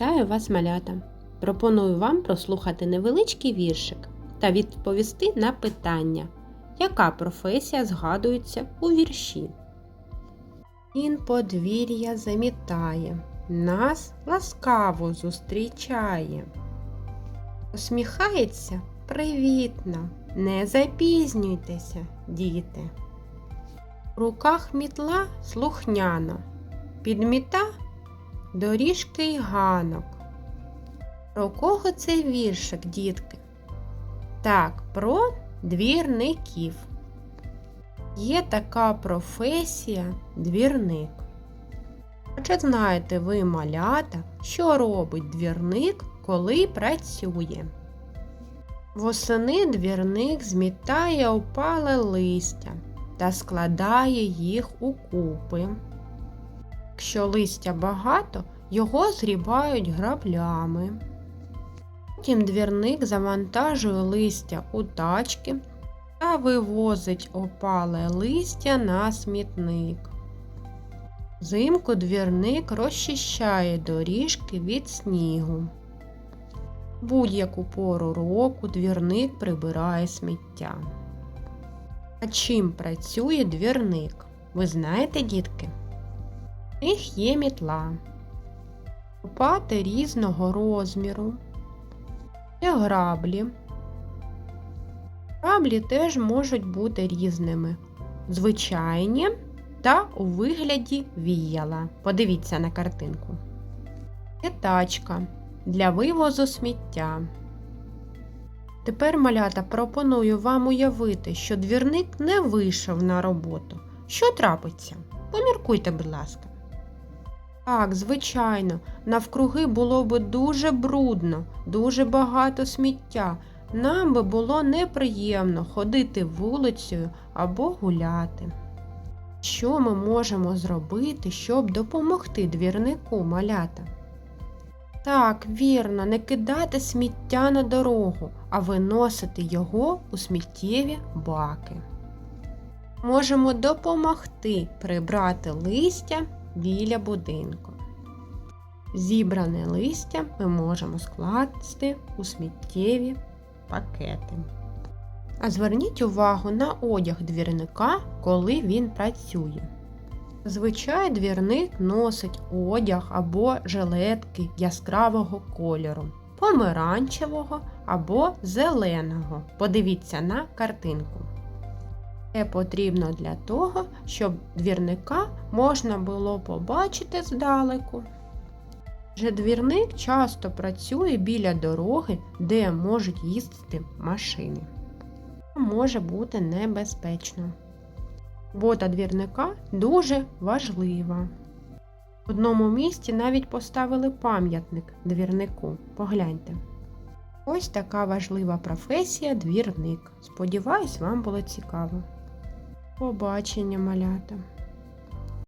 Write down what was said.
Вітаю вас, малята! Пропоную вам прослухати невеличкий віршик та відповісти на питання, яка професія згадується у вірші. Він подвір'я замітає, нас ласкаво зустрічає. Усміхається привітно, не запізнюйтеся, діти. В руках мітла слухняно, підміта доріжки й ганок. Про кого цей віршик, дітки? Так, про двірників. Є така професія двірник. А чи знаєте ви, малята, що робить двірник, коли працює? Восени двірник змітає опале листя та складає їх у купи. Якщо листя багато, його зрібають граблями. Потім двірник завантажує листя у тачки та вивозить опале листя на смітник. Взимку двірник розчищає доріжки від снігу. Будь-яку пору року двірник прибирає сміття. А чим працює двірник? Ви знаєте, дітки? В них є мітла, лопати різного розміру, є граблі. Граблі теж можуть бути різними, звичайні та у вигляді віяла. Подивіться на картинку. Є тачка для вивозу сміття. Тепер, малята, пропоную вам уявити, що двірник не вийшов на роботу. Що трапиться? Поміркуйте, будь ласка. Так, звичайно, навкруги було би дуже брудно, дуже багато сміття. Нам би було неприємно ходити вулицею або гуляти. Що ми можемо зробити, щоб допомогти двірнику малята? Так, вірно, не кидати сміття на дорогу, а виносити його у сміттєві баки. Можемо допомогти прибрати листя біля будинку. Зібране листя ми можемо скласти у сміттєві пакети. А зверніть увагу на одяг двірника, коли він працює. Зазвичай двірник носить одяг або жилетки яскравого кольору, помаранчевого або зеленого. Подивіться на картинку. Це потрібно для того, щоб двірника можна було побачити здалеку. Вже двірник часто працює біля дороги, де можуть їздити машини. Може бути небезпечно. Робота двірника дуже важлива. В одному місці навіть поставили пам'ятник двірнику. Погляньте. Ось така важлива професія двірник. Сподіваюсь, вам було цікаво. Побачення, малята!